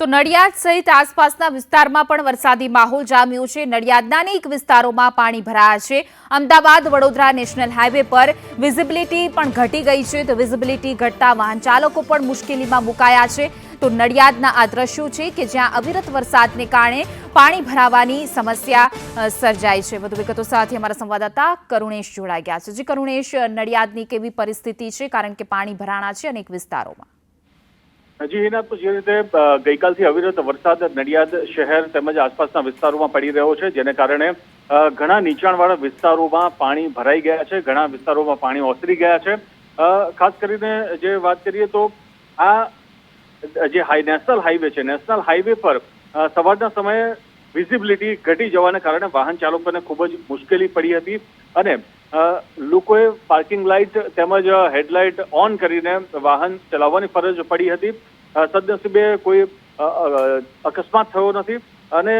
તો નડિયાદ સહિત આસપાસના વિસ્તારમાં પણ વરસાદી માહોલ જામ્યો છે. નડિયાદના અનેક વિસ્તારોમાં પાણી ભરાયા છે. અમદાવાદ, વડોદરા નેશનલ હાઈવે પર વિઝિબિલિટી પણ ઘટી ગઈ છે. તો વિઝિબિલિટી ઘટતા વાહન ચાલકો પણ મુશ્કેલીમાં મુકાયા છે. તો નડિયાદના આ દ્રશ્યો છે કે જ્યાં અવિરત વરસાદને કારણે પાણી ભરાવાની સમસ્યા સર્જાય છે. વધુ વિગતો સાથે અમારા સંવાદદાતા કરુણેશ જોડાઈ ગયા છે. જે, કરુણેશ, નડિયાદની કેવી પરિસ્થિતિ છે? કારણ કે પાણી ભરાણા છે અનેક વિસ્તારોમાં. હજી તો જે રીતે ગઈકાલથી અવિરત વરસાદ નડિયાદ શહેર તેમજ આસપાસના વિસ્તારોમાં પડી રહ્યો છે, જેને કારણે ઘણા નીચાણવાળા વિસ્તારોમાં પાણી ભરાઈ ગયા છે, ઘણા વિસ્તારોમાં પાણી ઓસરી ગયા છે. ખાસ કરીને જે વાત કરીએ તો, આ જે હાઈ, નેશનલ હાઈવે છે, નેશનલ હાઈવે પર સવારના સમયે વિઝિબિલિટી ઘટી જવાને કારણે વાહન ચાલકોને ખૂબ જ મુશ્કેલી પડી હતી. અને લોકોએ પાર્કિંગ લાઇટ તેમજ હેડલાઇટ ઓન કરીને વાહન ચલાવવાની ફરજ પડી હતી. સદનસીબે કોઈ અકસ્માત થયો નથી. અને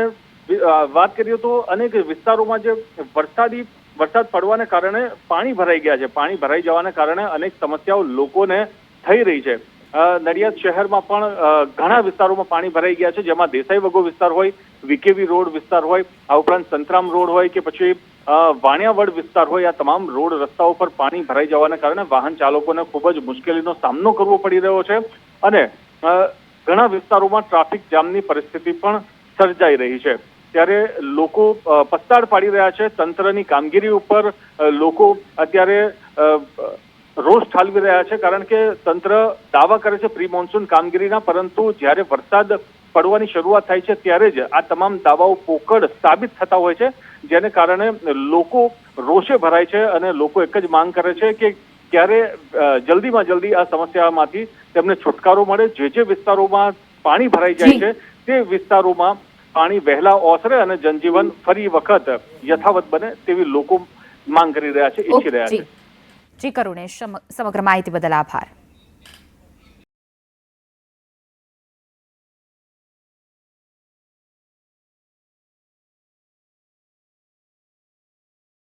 વાત કરીએ તો અનેક વિસ્તારોમાં જે વરસાદી, વરસાદ પડવાને કારણે પાણી ભરાઈ ગયા છે. પાણી ભરાઈ જવાને કારણે અનેક સમસ્યાઓ લોકોને થઈ રહી છે. નડિયાદ શહેરમાં પણ ઘણા વિસ્તારોમાં પાણી ભરાઈ ગયા છે, જેમાં દેસાઈ વગો વિસ્તાર હોય, વિકેવી રોડ વિસ્તાર હોય, આ ઉપરાંત સંતરામ રોડ હોય કે પછી વાણિયાવડ વિસ્તાર હોય, આ તમામ રોડ રસ્તાઓ પર પાણી ભરાઈ જવાના કારણે વાહન ચાલકોને ખૂબ જ મુશ્કેલીનો સામનો કરવો પડી રહ્યો છે અને ઘણા વિસ્તારોમાં ટ્રાફિક જામની પરિસ્થિતિ પણ સર્જાઈ રહી છે. ત્યારે લોકો પસ્તાડ પાડી રહ્યા છે, તંત્રની કામગીરી ઉપર લોકો અત્યારે રોષ ઠાલવી રહ્યા છે કારણ કે તંત્ર દાવા કરે છે પ્રી મોન્સૂન કામગીરીના પરંતુ જ્યારે વરસાદ પડવાની શરૂઆત થાય છે ત્યારે જ આ તમામ દાવાઓ પોકળ સાબિત થતા હોય છે જેને કારણે લોકો રોષે ભરાય છે અને લોકો એક જ માંગ કરે છે કે ક્યારે જલ્દીમાં જલ્દી આ સમસ્યામાંથી તેમને છુટકારો મળે. જે જે વિસ્તારોમાં પાણી ભરાઈ જાય છે તે વિસ્તારોમાં પાણી વહેલા ઓસરે અને જનજીવન ફરી વખત યથાવત બને તેવી લોકો માંગ કરી રહ્યા છે ઈચ્છી રહ્યા છે. જી કરુણેશ સમ- સમગ્ર માહિતી બદલ આભાર.